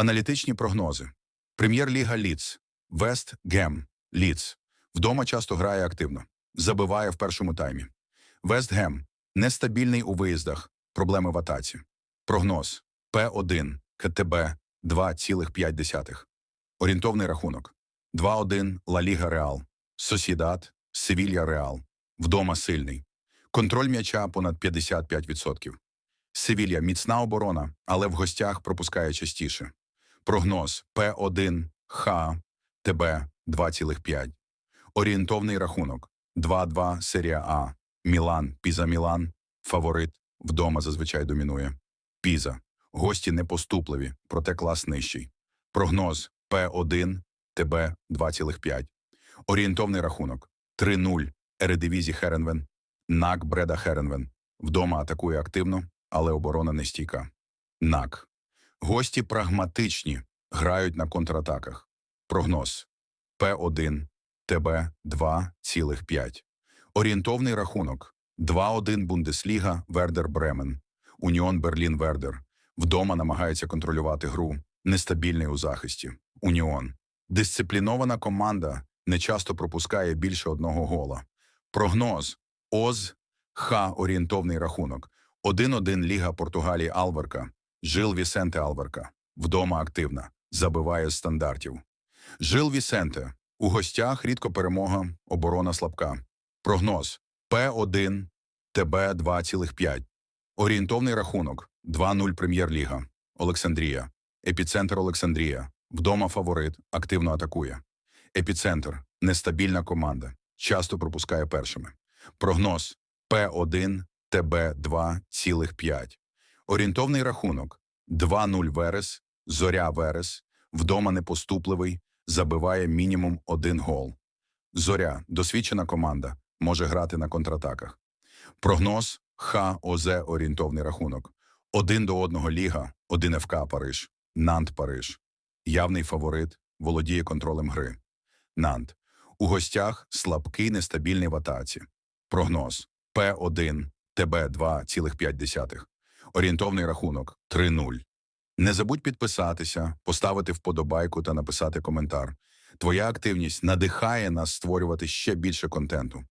Аналітичні прогнози. Прем'єр-ліга Ліц. Вест Гем. Ліц. Вдома часто грає активно. Забиває в першому таймі. Вест Гем. Нестабільний у виїздах. Проблеми в атаці. Прогноз. П1. КТБ 2,5. Орієнтовний рахунок. 2-1 Ла Ліга Реал. Сосідат. Севілья Реал. Вдома сильний. Контроль м'яча понад 55%. Севілья міцна оборона, але в гостях пропускає частіше. Прогноз П1 Х ТБ 2,5. Орієнтовний рахунок 2-2 серія А. Мілан, Піза Мілан. Фаворит вдома зазвичай домінує. Піза. Гості непоступливі, проте клас нижчий. Прогноз П1 ТБ 2,5. Орієнтовний рахунок 3-0 Ередивізі Херенвен. НАК Бреда Херенвен. Вдома атакує активно, але оборона нестійка. НАК. Гості прагматичні, грають на контратаках. Прогноз П1 ТБ 2,5. Орієнтовний рахунок 2-1 Бундесліга Вердер Бремен. Уніон Берлін Вердер. Вдома намагається контролювати гру. Нестабільний у захисті. Уніон. Дисциплінована команда не часто пропускає більше одного гола. Прогноз ОЗ Х орієнтовний рахунок. 1-1 Ліга Португалії Алверка. Жил Вісенте Алверка. Вдома активна. Забиває з стандартів. Жил Вісенте. У гостях рідко перемога, оборона слабка. Прогноз П1 ТБ 2,5. Орієнтовний рахунок 2-0 Прем'єр-ліга. Олександрія. Епіцентр Олександрія. Вдома фаворит. Активно атакує. Епіцентр. Нестабільна команда. Часто пропускає першими. Прогноз П1 ТБ 2,5. Орієнтовний рахунок 2-0 Верес, Зоря Верес, вдома непоступливий, забиває мінімум один гол. Зоря досвідчена команда, може грати на контратаках. Прогноз ХОЗ орієнтовний рахунок. Один до одного Ліга, один ФК Париж, Нант Париж. Явний фаворит, володіє контролем гри. Нант. У гостях слабкий нестабільний в атаці. Прогноз П1 ТБ 2,5. Орієнтовний рахунок 3-0. Не забудь підписатися, поставити вподобайку та написати коментар. Твоя активність надихає нас створювати ще більше контенту.